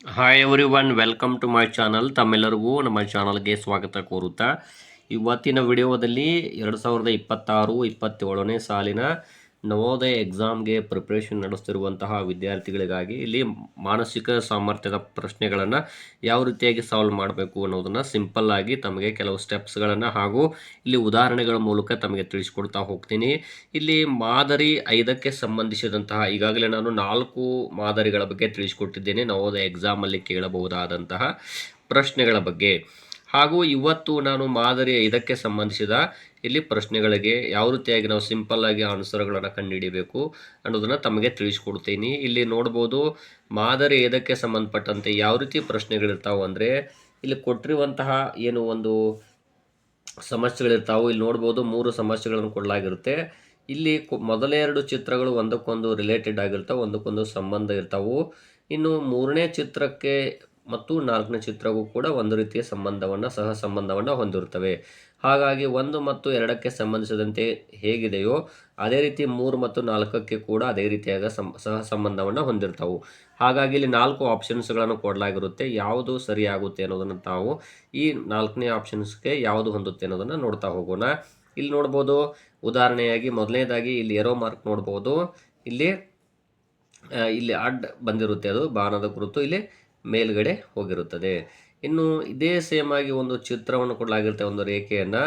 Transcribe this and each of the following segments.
Hi everyone welcome to my channel ತಮ್ಮೆಲ್ಲರಿಗೂ ನಮ್ಮ ಚಾನಲ್ಗೆ ಸ್ವಾಗತ ಕೋರುತ್ತಾ. ಇವತ್ತಿನ ವಿಡಿಯೋದಲ್ಲಿ ಎರಡು ಸಾವಿರದ ಇಪ್ಪತ್ತಾರು, ಇಪ್ಪತ್ತೇಳನೇ ಸಾಲಿನ ನವೋದಯ ಎಕ್ಸಾಮ್ಗೆ ಪ್ರಿಪ್ರೇಷನ್ ನಡೆಸ್ತಿರುವಂತಹ ವಿದ್ಯಾರ್ಥಿಗಳಿಗಾಗಿ ಇಲ್ಲಿ ಮಾನಸಿಕ ಸಾಮರ್ಥ್ಯದ ಪ್ರಶ್ನೆಗಳನ್ನು ಯಾವ ರೀತಿಯಾಗಿ ಸಾಲ್ವ್ ಮಾಡಬೇಕು ಅನ್ನೋದನ್ನು ಸಿಂಪಲ್ ಆಗಿ ತಮಗೆ ಕೆಲವು ಸ್ಟೆಪ್ಸ್ಗಳನ್ನು ಹಾಗೂ ಇಲ್ಲಿ ಉದಾಹರಣೆಗಳ ಮೂಲಕ ತಮಗೆ ತಿಳಿಸ್ಕೊಡ್ತಾ ಹೋಗ್ತೀನಿ. ಇಲ್ಲಿ ಮಾದರಿ ಐದಕ್ಕೆ ಸಂಬಂಧಿಸಿದಂತಹ ಈಗಾಗಲೇ ನಾನು ನಾಲ್ಕು ಮಾದರಿಗಳ ಬಗ್ಗೆ ತಿಳಿಸ್ಕೊಟ್ಟಿದ್ದೇನೆ. ನವೋದಯ ಎಕ್ಸಾಮಲ್ಲಿ ಕೇಳಬಹುದಾದಂತಹ ಪ್ರಶ್ನೆಗಳ ಬಗ್ಗೆ. ಹಾಗೂ ಇವತ್ತು ನಾನು ಮಾದರಿ ಇದಕ್ಕೆ ಸಂಬಂಧಿಸಿದ ಇಲ್ಲಿ ಪ್ರಶ್ನೆಗಳಿಗೆ ಯಾವ ರೀತಿಯಾಗಿ ನಾವು ಸಿಂಪಲ್ ಆಗಿ ಆನ್ಸರ್ಗಳನ್ನು ಕಂಡುಹಿಡಿಬೇಕು ಅನ್ನೋದನ್ನು ತಮಗೆ ತಿಳಿಸ್ಕೊಡ್ತೀನಿ. ಇಲ್ಲಿ ನೋಡ್ಬೋದು ಮಾದರಿ ಇದಕ್ಕೆ ಸಂಬಂಧಪಟ್ಟಂತೆ ಯಾವ ರೀತಿ ಪ್ರಶ್ನೆಗಳಿರ್ತಾವೆ ಅಂದರೆ ಇಲ್ಲಿ ಕೊಟ್ಟಿರುವಂತಹ ಏನು ಒಂದು ಸಮಸ್ಯೆಗಳಿರ್ತಾವೆ. ಇಲ್ಲಿ ನೋಡ್ಬೋದು ಮೂರು ಸಮಸ್ಯೆಗಳನ್ನು ಕೊಡಲಾಗಿರುತ್ತೆ. ಇಲ್ಲಿ ಕು- ಮೊದಲ ಎರಡು ಚಿತ್ರಗಳು ಒಂದಕ್ಕೊಂದು ರಿಲೇಟೆಡ್ ಆಗಿರ್ತಾವೆ, ಒಂದಕ್ಕೊಂದು ಸಂಬಂಧ ಇರ್ತಾವೆ. ಇನ್ನು ಮೂರನೇ ಚಿತ್ರಕ್ಕೆ ಮತ್ತು ನಾಲ್ಕನೇ ಚಿತ್ರವು ಕೂಡ ಒಂದು ರೀತಿಯ ಸಂಬಂಧವನ್ನು, ಸಹ ಸಂಬಂಧವನ್ನು ಹೊಂದಿರುತ್ತವೆ. ಹಾಗಾಗಿ ಒಂದು ಮತ್ತು ಎರಡಕ್ಕೆ ಸಂಬಂಧಿಸಿದಂತೆ ಹೇಗಿದೆಯೋ ಅದೇ ರೀತಿ ಮೂರು ಮತ್ತು ನಾಲ್ಕಕ್ಕೆ ಕೂಡ ಅದೇ ರೀತಿಯಾದ ಸಹ ಸಂಬಂಧವನ್ನು ಹೊಂದಿರ್ತಾವೆ ಹಾಗಾಗಿ ಇಲ್ಲಿ ನಾಲ್ಕು ಆಪ್ಷನ್ಸ್ಗಳನ್ನು ಕೊಡಲಾಗಿರುತ್ತೆ. ಯಾವುದು ಸರಿಯಾಗುತ್ತೆ ಅನ್ನೋದನ್ನು ತಾವು ಈ ನಾಲ್ಕನೇ ಆಪ್ಷನ್ಸ್ಗೆ ಯಾವುದು ಹೊಂದುತ್ತೆ ಅನ್ನೋದನ್ನು ನೋಡ್ತಾ ಹೋಗೋಣ. ಇಲ್ಲಿ ನೋಡ್ಬೋದು, ಉದಾಹರಣೆಯಾಗಿ ಮೊದಲನೇದಾಗಿ ಇಲ್ಲಿ ಎರೋ ಮಾರ್ಕ್ ನೋಡ್ಬೋದು. ಇಲ್ಲಿ ಇಲ್ಲಿ ಅಡ್ ಬಂದಿರುತ್ತೆ ಅದು, ಬಾಣದ ಕುರಿತು ಇಲ್ಲಿ ಮೇಲ್ಗಡೆ ಹೋಗಿರುತ್ತದೆ. ಇನ್ನು ಇದೇ ಸೇಮ್ ಆಗಿ ಒಂದು ಚಿತ್ರವನ್ನು ಕೊಡಲಾಗಿರುತ್ತೆ ಒಂದು ರೇಖೆಯನ್ನು.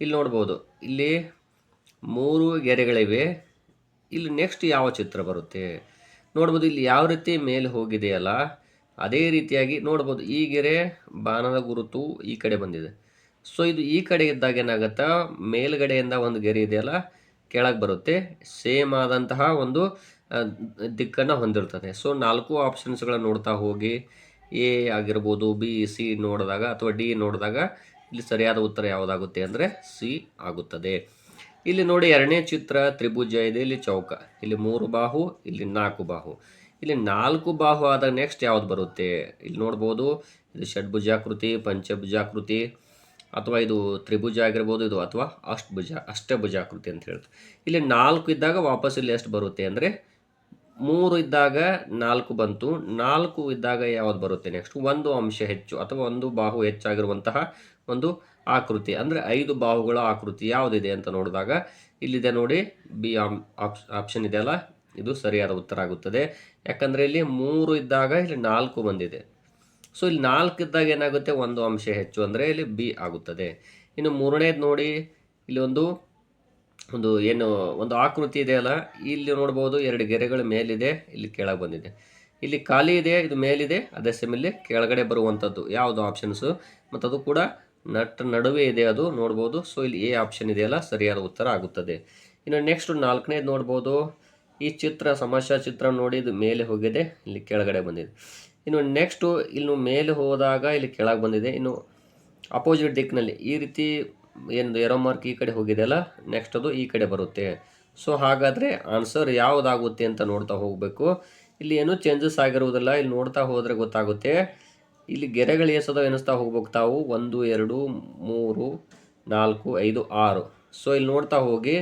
ಇಲ್ಲಿ ನೋಡ್ಬೋದು. ಇಲ್ಲಿ ಮೂರು ಗೆರೆಗಳಿವೆ. ಇಲ್ಲಿ ನೆಕ್ಸ್ಟ್ ಯಾವ ಚಿತ್ರ ಬರುತ್ತೆ? ನೋಡ್ಬೋದು ಇಲ್ಲಿ ಯಾವ ರೀತಿ ಮೇಲೆ ಹೋಗಿದೆಯಲ್ಲ? ಅದೇ ರೀತಿಯಾಗಿ ನೋಡ್ಬೋದು. ಈ ಗೆರೆ ಬಾಣದ ಗುರುತು ಈ ಕಡೆ ಬಂದಿದೆ. ಸೊ ಇದು ಈ ಕಡೆ ಇದ್ದಾಗ ಏನಾಗುತ್ತಾ? ಮೇಲ್ಗಡೆಯಿಂದ ಒಂದು ಗೆರೆ ಇದೆಯಲ್ಲ? ಕೆಳಗೆ ಬರುತ್ತೆ. ಸೇಮ್ ಆದಂತಹ ಒಂದು ದಿಕ್ಕನ್ನು ಹೊಂದಿರ್ತದೆ. ಸೊ ನಾಲ್ಕು ಆಪ್ಷನ್ಸ್ಗಳನ್ನು ನೋಡ್ತಾ ಹೋಗಿ ಎ ಆಗಿರ್ಬೋದು ಬಿ ಸಿ ನೋಡಿದಾಗ ಅಥವಾ ಡಿ ನೋಡಿದಾಗ ಇಲ್ಲಿ ಸರಿಯಾದ ಉತ್ತರ ಯಾವುದಾಗುತ್ತೆ ಅಂದರೆ ಸಿ ಆಗುತ್ತದೆ. ಇಲ್ಲಿ ನೋಡಿ ಎರಡನೇ ಚಿತ್ರ ತ್ರಿಭುಜ ಇದೆ. ಇಲ್ಲಿ ಚೌಕ, ಇಲ್ಲಿ ಮೂರು ಬಾಹು, ಇಲ್ಲಿ ನಾಲ್ಕು ಬಾಹು. ಇಲ್ಲಿ ನಾಲ್ಕು ಬಾಹು ಆದಾಗ ನೆಕ್ಸ್ಟ್ ಯಾವ್ದು ಬರುತ್ತೆ? ಇಲ್ಲಿ ನೋಡ್ಬೋದು, ಇದು ಷಡ್ಭುಜಾಕೃತಿ, ಪಂಚಭುಜಾಕೃತಿ, ಅಥವಾ ಇದು ತ್ರಿಭುಜ ಆಗಿರ್ಬೋದು, ಇದು ಅಥವಾ ಅಷ್ಟಭುಜ ಅಷ್ಟಭುಜಾಕೃತಿ ಅಂತ ಹೇಳ್ತಾರೆ. ಇಲ್ಲಿ ನಾಲ್ಕು ಇದ್ದಾಗ ವಾಪಸ್ ಇಲ್ಲಿ ಎಷ್ಟು ಬರುತ್ತೆ ಅಂದರೆ ಮೂರು ಇದ್ದಾಗ ನಾಲ್ಕು ಬಂತು. ನಾಲ್ಕು ಇದ್ದಾಗ ಯಾವ್ದು ಬರುತ್ತೆ ನೆಕ್ಸ್ಟ್ ಒಂದು ಅಂಶ ಹೆಚ್ಚು ಅಥವಾ ಒಂದು ಬಾಹು ಹೆಚ್ಚಾಗಿರುವಂತಹ ಒಂದು ಆಕೃತಿ. ಅಂದರೆ ಐದು ಬಾಹುಗಳ ಆಕೃತಿ ಯಾವುದಿದೆ ಅಂತ ನೋಡಿದಾಗ ಇಲ್ಲಿದೆ ನೋಡಿ. ಬಿ ಆಪ್ಷನ್ ಇದೆಯಲ್ಲ ಇದು ಸರಿಯಾದ ಉತ್ತರ ಆಗುತ್ತದೆ. ಯಾಕಂದರೆ ಇಲ್ಲಿ ಮೂರು ಇದ್ದಾಗ ಇಲ್ಲಿ ನಾಲ್ಕು ಬಂದಿದೆ. ಸೊ ಇಲ್ಲಿ ನಾಲ್ಕು ಇದ್ದಾಗ ಏನಾಗುತ್ತೆ? ಒಂದು ಅಂಶ ಹೆಚ್ಚು ಅಂದರೆ ಇಲ್ಲಿ ಬಿ ಆಗುತ್ತದೆ. ಇನ್ನು ಮೂರನೇದು ನೋಡಿ. ಇಲ್ಲಿ ಒಂದು ಒಂದು ಏನು, ಒಂದು ಆಕೃತಿ ಇದೆಯಲ್ಲ? ಇಲ್ಲಿ ನೋಡ್ಬೋದು ಎರಡು ಗೆರೆಗಳು ಮೇಲಿದೆ, ಇಲ್ಲಿ ಕೆಳಗೆ ಬಂದಿದೆ. ಇಲ್ಲಿ ಖಾಲಿ ಇದೆ, ಇದು ಮೇಲಿದೆ, ಅದೇ ಇಲ್ಲಿ ಕೆಳಗಡೆ ಬರುವಂಥದ್ದು. ಯಾವುದು ಆಪ್ಷನ್ಸು ಮತ್ತು ಅದು ಕೂಡ ನಟ್ ನಡುವೆ ಇದೆ ಅದು, ನೋಡ್ಬೋದು. ಸೊ ಇಲ್ಲಿ ಎ ಆಪ್ಷನ್ ಇದೆಯಲ್ಲ, ಸರಿಯಾದ ಉತ್ತರ ಆಗುತ್ತದೆ. ಇನ್ನು ನೆಕ್ಸ್ಟ್ ನಾಲ್ಕನೇದು ನೋಡ್ಬೋದು. ಈ ಚಿತ್ರ, ಸಮಸ್ಯಾ ಚಿತ್ರ ನೋಡಿ, ಇದು ಮೇಲೆ ಹೋಗಿದೆ, ಇಲ್ಲಿ ಕೆಳಗಡೆ ಬಂದಿದೆ. ಇನ್ನು ನೆಕ್ಸ್ಟು ಇನ್ನು ಮೇಲೆ ಹೋದಾಗ ಇಲ್ಲಿ ಕೆಳಗೆ ಬಂದಿದೆ. ಇನ್ನು ಅಪೋಸಿಟ್ ದಿಕ್ಕಿನಲ್ಲಿ ಈ ರೀತಿ ಏನು ಎರೋ ಮಾರ್ಕ್ ಈ ಕಡೆ ಹೋಗಿದೆಯಲ್ಲ ನೆಕ್ಸ್ಟ್ ಅದು ಈ ಕಡೆ ಬರುತ್ತೆ. ಸೊ ಹಾಗಾದರೆ ಆನ್ಸರ್ ಯಾವುದಾಗುತ್ತೆ ಅಂತ ನೋಡ್ತಾ ಹೋಗಬೇಕು. ಇಲ್ಲಿ ಏನೂ ಚೇಂಜಸ್ ಆಗಿರುವುದಿಲ್ಲ, ಇಲ್ಲಿ ನೋಡ್ತಾ ಹೋದರೆ ಗೊತ್ತಾಗುತ್ತೆ. ಇಲ್ಲಿ ಗೆರೆಗಳು ಎಸೋದು ಎನಿಸ್ತಾ ಹೋಗ್ಬೇಕು ತಾವು ಒಂದು, ಎರಡು, ಮೂರು, ನಾಲ್ಕು, ಐದು, ಆರು. ಸೊ ಇಲ್ಲಿ ನೋಡ್ತಾ ಹೋಗಿ.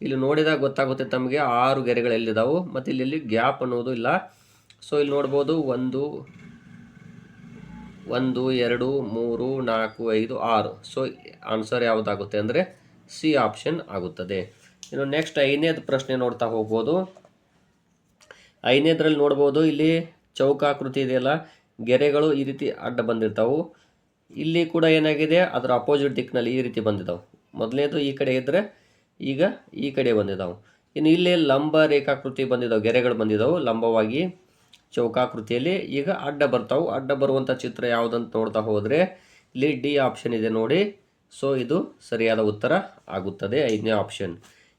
ಇಲ್ಲಿ ನೋಡಿದಾಗ ಗೊತ್ತಾಗುತ್ತೆ ತಮಗೆ ಆರು ಗೆರೆಗಳು ಎಲ್ಲಿದ್ದಾವೆ ಮತ್ತು ಇಲ್ಲಿ ಗ್ಯಾಪ್ ಅನ್ನೋದು ಇಲ್ಲ. ಸೊ ಇಲ್ಲಿ ನೋಡ್ಬೋದು ಒಂದು ಒಂದು, ಎರಡು, ಮೂರು, ನಾಲ್ಕು, ಐದು, ಆರು. ಸೊ ಆನ್ಸರ್ ಯಾವುದಾಗುತ್ತೆ ಅಂದರೆ ಸಿ ಆಪ್ಷನ್ ಆಗುತ್ತದೆ. ಇನ್ನು ನೆಕ್ಸ್ಟ್ ಐದನೇದು ಪ್ರಶ್ನೆ ನೋಡ್ತಾ ಹೋಗ್ಬೋದು. ಐದನೇದ್ರಲ್ಲಿ ನೋಡ್ಬೋದು, ಇಲ್ಲಿ ಚೌಕಾಕೃತಿ ಇದೆಯಲ್ಲ, ಗೆರೆಗಳು ಈ ರೀತಿ ಅಡ್ಡ ಬಂದಿರ್ತಾವು. ಇಲ್ಲಿ ಕೂಡ ಏನಾಗಿದೆ, ಅದರ ಅಪೋಸಿಟ್ ದಿಕ್ಕಿನಲ್ಲಿ ಈ ರೀತಿ ಬಂದಿದ್ದಾವೆ ಮೊದಲನೇದು ಈ ಕಡೆ ಇದ್ದರೆ ಈಗ ಈ ಕಡೆ ಬಂದಿದ್ದಾವೆ ಇನ್ನು ಇಲ್ಲಿ ಲಂಬ ರೇಖಾಕೃತಿ ಬಂದಿದ್ದಾವೆ ಗೆರೆಗಳು ಬಂದಿದ್ದಾವೆ ಲಂಬವಾಗಿ. ಚೌಕಾಕೃತಿಯಲ್ಲಿ ಈಗ ಅಡ್ಡ ಬರ್ತಾವೆ. ಅಡ್ಡ ಬರುವಂಥ ಚಿತ್ರ ಯಾವುದಂತ ನೋಡ್ತಾ ಹೋದರೆ ಇಲ್ಲಿ ಡಿ ಆಪ್ಷನ್ ಇದೆ ನೋಡಿ. ಸೊ ಇದು ಸರಿಯಾದ ಉತ್ತರ ಆಗುತ್ತದೆ. ಐದನೇ ಆಪ್ಷನ್.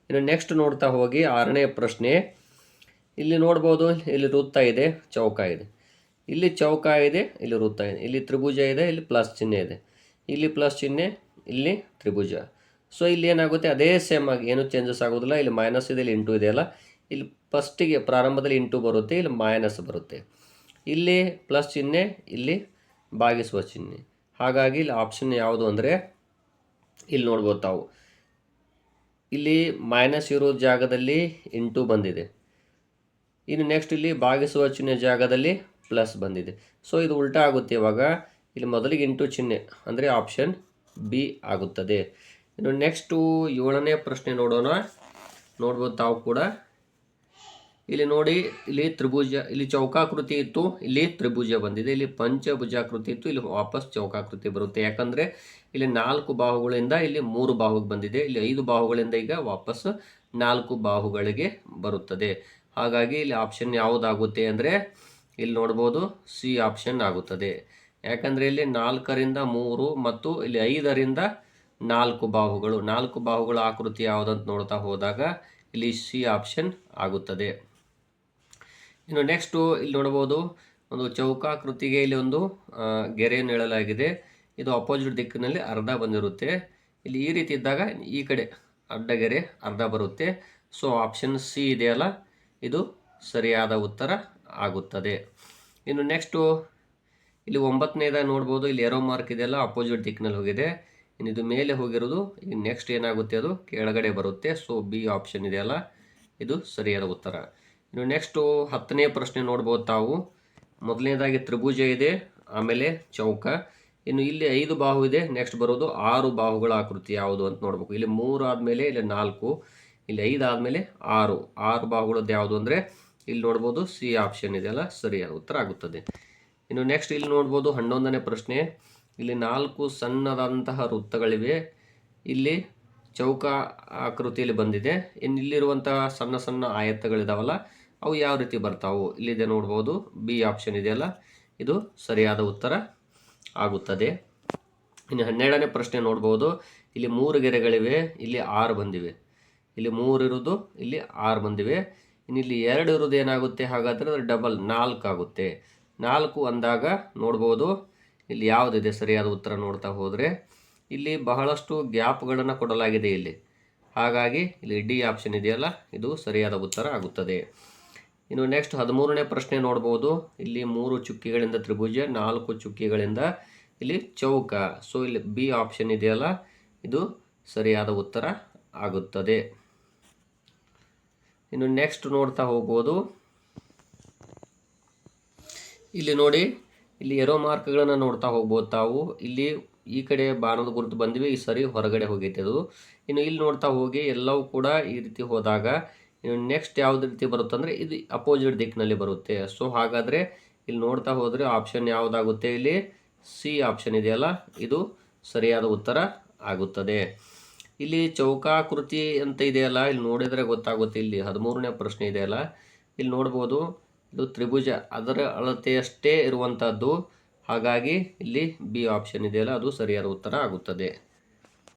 ಇನ್ನು ನೆಕ್ಸ್ಟ್ ನೋಡ್ತಾ ಹೋಗಿ ಆರನೇ ಪ್ರಶ್ನೆ. ಇಲ್ಲಿ ನೋಡ್ಬೋದು, ಇಲ್ಲಿ ವೃತ್ತ ಇದೆ, ಚೌಕ ಇದೆ. ಇಲ್ಲಿ ಚೌಕ ಇದೆ, ಇಲ್ಲಿ ವೃತ್ತ ಇದೆ. ಇಲ್ಲಿ ತ್ರಿಭುಜ ಇದೆ, ಇಲ್ಲಿ ಪ್ಲಸ್ ಚಿಹ್ನೆ ಇದೆ. ಇಲ್ಲಿ ಪ್ಲಸ್ ಚಿಹ್ನೆ, ಇಲ್ಲಿ ತ್ರಿಭುಜ. ಸೊ ಇಲ್ಲಿ ಏನಾಗುತ್ತೆ? ಅದೇ ಸೇಮ್ ಆಗಿ, ಏನು ಚೇಂಜಸ್ ಆಗೋದಿಲ್ಲ. ಇಲ್ಲಿ ಮೈನಸ್ ಇದೆ, ಇಲ್ಲಿ ಇಂಟು ಇದೆಯಲ್ಲ ಇಲ್ಲಿ ಫಸ್ಟಿಗೆ ಪ್ರಾರಂಭದಲ್ಲಿ ಇಂಟು ಬರುತ್ತೆ, ಇಲ್ಲಿ ಮೈನಸ್ ಬರುತ್ತೆ. ಇಲ್ಲಿ ಪ್ಲಸ್ ಚಿಹ್ನೆ, ಇಲ್ಲಿ ಭಾಗಿಸುವ ಚಿಹ್ನೆ. ಹಾಗಾಗಿ ಇಲ್ಲಿ ಆಪ್ಷನ್ ಯಾವುದು ಅಂದರೆ ಇಲ್ಲಿ ನೋಡ್ಬೋದು ತಾವು. ಇಲ್ಲಿ ಮೈನಸ್ ಇರೋ ಜಾಗದಲ್ಲಿ ಇಂಟು ಬಂದಿದೆ. ಇನ್ನು ನೆಕ್ಸ್ಟ್ ಇಲ್ಲಿ ಭಾಗಿಸುವ ಚಿಹ್ನೆ ಜಾಗದಲ್ಲಿ ಪ್ಲಸ್ ಬಂದಿದೆ. ಸೊ ಇದು ಉಲ್ಟಾ ಆಗುತ್ತೆ ಇವಾಗ. ಇಲ್ಲಿ ಮೊದಲಿಗೆ ಇಂಟು ಚಿಹ್ನೆ ಅಂದರೆ ಆಪ್ಷನ್ ಬಿ ಆಗುತ್ತದೆ. ಇನ್ನು ನೆಕ್ಸ್ಟು ಏಳನೇ ಪ್ರಶ್ನೆ ನೋಡೋಣ. ನೋಡ್ಬೋದು ತಾವು ಕೂಡ. ಇಲ್ಲಿ ನೋಡಿ, ಇಲ್ಲಿ ತ್ರಿಭುಜ, ಇಲ್ಲಿ ಚೌಕಾಕೃತಿ ಇತ್ತು, ಇಲ್ಲಿ ತ್ರಿಭುಜ ಬಂದಿದೆ, ಇಲ್ಲಿ ಪಂಚಭುಜಾಕೃತಿ ಇತ್ತು, ಇಲ್ಲಿ ವಾಪಸ್ ಚೌಕಾಕೃತಿ ಬರುತ್ತೆ. ಯಾಕಂದರೆ ಇಲ್ಲಿ ನಾಲ್ಕು ಬಾಹುಗಳಿಂದ ಇಲ್ಲಿ ಮೂರು ಬಾಹುಗೆ ಬಂದಿದೆ, ಇಲ್ಲಿ ಐದು ಬಾಹುಗಳಿಂದ ಈಗ ವಾಪಸ್ ನಾಲ್ಕು ಬಾಹುಗಳಿಗೆ ಬರುತ್ತದೆ. ಹಾಗಾಗಿ ಇಲ್ಲಿ ಆಪ್ಷನ್ ಯಾವುದಾಗುತ್ತೆ ಅಂದರೆ, ಇಲ್ಲಿ ನೋಡ್ಬೋದು ಸಿ ಆಪ್ಷನ್ ಆಗುತ್ತದೆ. ಯಾಕಂದರೆ ಇಲ್ಲಿ ನಾಲ್ಕರಿಂದ ಮೂರು ಮತ್ತು ಇಲ್ಲಿ ಐದರಿಂದ ನಾಲ್ಕು ಬಾಹುಗಳು, ನಾಲ್ಕು ಬಾಹುಗಳ ಆಕೃತಿ ಯಾವುದಂತ ನೋಡ್ತಾ ಹೋದಾಗ ಇಲ್ಲಿ ಸಿ ಆಪ್ಷನ್ ಆಗುತ್ತದೆ. ಇನ್ನು ನೆಕ್ಸ್ಟು ಇಲ್ಲಿ ನೋಡ್ಬೋದು ಒಂದು ಚೌಕಾಕೃತಿಗೆ ಇಲ್ಲಿ ಒಂದು ಗೆರೆಯನ್ನು ಹೇಳಲಾಗಿದೆ. ಇದು ಅಪೋಸಿಟ್ ದಿಕ್ಕಿನಲ್ಲಿ ಅರ್ಧ ಬಂದಿರುತ್ತೆ. ಇಲ್ಲಿ ಈ ರೀತಿ ಇದ್ದಾಗ ಈ ಕಡೆ ಅಡ್ಡ ಗೆರೆ, ಅರ್ಧ ಬರುತ್ತೆ. ಸೊ ಆಪ್ಷನ್ ಸಿ ಇದೆಯಲ್ಲ ಇದು ಸರಿಯಾದ ಉತ್ತರ ಆಗುತ್ತದೆ. ಇನ್ನು ನೆಕ್ಸ್ಟು ಇಲ್ಲಿ ಒಂಬತ್ತನೇದಾಗಿ ನೋಡ್ಬೋದು. ಇಲ್ಲಿ ಎರೋ ಮಾರ್ಕ್ ಇದೆಯಲ್ಲ ಅಪೋಸಿಟ್ ದಿಕ್ಕಿನಲ್ಲಿ ಹೋಗಿದೆ. ಇನ್ನು ಇದು ಮೇಲೆ ಹೋಗಿರೋದು. ನೆಕ್ಸ್ಟ್ ಏನಾಗುತ್ತೆ ಅದು? ಕೆಳಗಡೆ ಬರುತ್ತೆ. ಸೊ ಬಿ ಆಪ್ಷನ್ ಇದೆಯಲ್ಲ ಇದು ಸರಿಯಾದ ಉತ್ತರ. ಇನ್ನು ನೆಕ್ಸ್ಟು ಹತ್ತನೇ ಪ್ರಶ್ನೆ ನೋಡ್ಬೋದು ತಾವು. ಮೊದಲನೇದಾಗಿ ತ್ರಿಭುಜ ಇದೆ, ಆಮೇಲೆ ಚೌಕ. ಇನ್ನು ಇಲ್ಲಿ ಐದು ಬಾಹು ಇದೆ ನೆಕ್ಸ್ಟ್ ಬರೋದು ಆರು ಬಾಹುಗಳ ಆಕೃತಿ ಯಾವುದು ಅಂತ ನೋಡ್ಬೇಕು. ಇಲ್ಲಿ ಮೂರು ಆದಮೇಲೆ, ಇಲ್ಲಿ ನಾಲ್ಕು, ಇಲ್ಲಿ ಐದು ಆದಮೇಲೆ ಆರು. ಆರು ಬಾಹುಗಳದ್ದು ಯಾವುದು ಅಂದರೆ ಇಲ್ಲಿ ನೋಡ್ಬೋದು ಸಿ ಆಪ್ಷನ್ ಇದೆಯಲ್ಲ ಸರಿಯಾದ ಉತ್ತರ ಆಗುತ್ತದೆ. ಇನ್ನು ನೆಕ್ಸ್ಟ್ ಇಲ್ಲಿ ನೋಡ್ಬೋದು ಹನ್ನೊಂದನೇ ಪ್ರಶ್ನೆ. ಇಲ್ಲಿ ನಾಲ್ಕು ಸಣ್ಣದಾದಂತಹ ವೃತ್ತಗಳಿವೆ. ಇಲ್ಲಿ ಚೌಕ ಆಕೃತಿಯಲ್ಲಿ ಬಂದಿದೆ. ಇನ್ನು ಇಲ್ಲಿರುವಂತಹ ಸಣ್ಣ ಸಣ್ಣ ಆಯತ್ತಗಳಿದಾವಲ್ಲ ಅವು ಯಾವ ರೀತಿ ಬರ್ತಾವು ಇಲ್ಲಿದೆ ನೋಡ್ಬೋದು. ಬಿ ಆಪ್ಷನ್ ಇದೆಯಲ್ಲ. ಇದು ಸರಿಯಾದ ಉತ್ತರ ಆಗುತ್ತದೆ. ಇನ್ನು ಹನ್ನೆರಡನೇ ಪ್ರಶ್ನೆ ನೋಡ್ಬೋದು. ಇಲ್ಲಿ ಮೂರು ಗೆರೆಗಳಿವೆ, ಇಲ್ಲಿ ಆರು ಬಂದಿವೆ. ಇಲ್ಲಿ ಮೂರು ಇರೋದು ಇಲ್ಲಿ ಆರು ಬಂದಿವೆ. ಇನ್ನು ಇಲ್ಲಿ ಎರಡು ಇರೋದು ಏನಾಗುತ್ತೆ? ಹಾಗಾದರೆ ಅದು ಡಬಲ್ ನಾಲ್ಕು ಆಗುತ್ತೆ. ನಾಲ್ಕು ಅಂದಾಗ ನೋಡ್ಬೋದು. ಇಲ್ಲಿ ಯಾವುದಿದೆ? ಸರಿಯಾದ ಉತ್ತರ ನೋಡ್ತಾ ಹೋದರೆ. ಇಲ್ಲಿ ಬಹಳಷ್ಟು ಗ್ಯಾಪ್ಗಳನ್ನು ಕೊಡಲಾಗಿದೆ ಇಲ್ಲಿ. ಹಾಗಾಗಿ ಇಲ್ಲಿ ಡಿ ಆಪ್ಷನ್ ಇದೆಯಲ್ಲ, ಇದು ಸರಿಯಾದ ಉತ್ತರ ಆಗುತ್ತದೆ. ಇನ್ನು ನೆಕ್ಸ್ಟ್ ಹದಿಮೂರನೇ ಪ್ರಶ್ನೆ ನೋಡ್ಬೋದು. ಇಲ್ಲಿ ಮೂರು ಚುಕ್ಕಿಗಳಿಂದ ತ್ರಿಭುಜ, ನಾಲ್ಕು ಚುಕ್ಕಿಗಳಿಂದ ಇಲ್ಲಿ ಚೌಕ. ಸೊ ಇಲ್ಲಿ ಬಿ ಆಪ್ಷನ್ ಇದೆಯಲ್ಲ? ಇದು ಸರಿಯಾದ ಉತ್ತರ ಆಗುತ್ತದೆ. ಇನ್ನು ನೆಕ್ಸ್ಟ್ ನೋಡ್ತಾ ಹೋಗ್ಬೋದು. ಇಲ್ಲಿ ನೋಡಿ, ಇಲ್ಲಿ ಎರೋ ಮಾರ್ಕ್ಗಳನ್ನು ನೋಡ್ತಾ ಹೋಗ್ಬೋದು ತಾವು. ಇಲ್ಲಿ ಈ ಕಡೆ ಬಾಣದ ಗುರುತು ಬಂದಿವೆ, ಈ ಸರಿ ಹೊರಗಡೆ ಹೋಗೈತೆ ಅದು. ಇನ್ನು ಇಲ್ಲಿ ನೋಡ್ತಾ ಹೋಗಿ, ಎಲ್ಲವೂ ಕೂಡ ಈ ರೀತಿ ಹೋದಾಗ ನೆಕ್ಸ್ಟ್ ಯಾವ್ದು ರೀತಿ ಬರುತ್ತೆ ಅಂದರೆ ಇದು ಅಪೋಸಿಟ್ ದಿಕ್ಕಿನಲ್ಲಿ ಬರುತ್ತೆ. ಸೊ ಹಾಗಾದರೆ ಇಲ್ಲಿ ನೋಡ್ತಾ ಹೋದರೆ ಆಪ್ಷನ್ ಯಾವುದಾಗುತ್ತೆ ಇಲ್ಲಿ? ಸಿ ಆಪ್ಷನ್ ಇದೆಯಲ್ಲ? ಇದು ಸರಿಯಾದ ಉತ್ತರ ಆಗುತ್ತದೆ. ಇಲ್ಲಿ ಚೌಕಾಕೃತಿ ಅಂತ ಇದೆಯಲ್ಲ? ಇಲ್ಲಿ ನೋಡಿದರೆ ಗೊತ್ತಾಗುತ್ತೆ. ಇಲ್ಲಿ ಹದಿಮೂರನೇ ಪ್ರಶ್ನೆ ಇದೆಯಲ್ಲ? ಇಲ್ಲಿ ನೋಡ್ಬೋದು, ಇದು ತ್ರಿಭುಜ ಅದರ ಅಳತೆಯಷ್ಟೇ ಇರುವಂಥದ್ದು ಹಾಗಾಗಿ ಇಲ್ಲಿ ಬಿ ಆಪ್ಷನ್ ಇದೆಯಲ್ಲ? ಅದು ಸರಿಯಾದ ಉತ್ತರ ಆಗುತ್ತದೆ.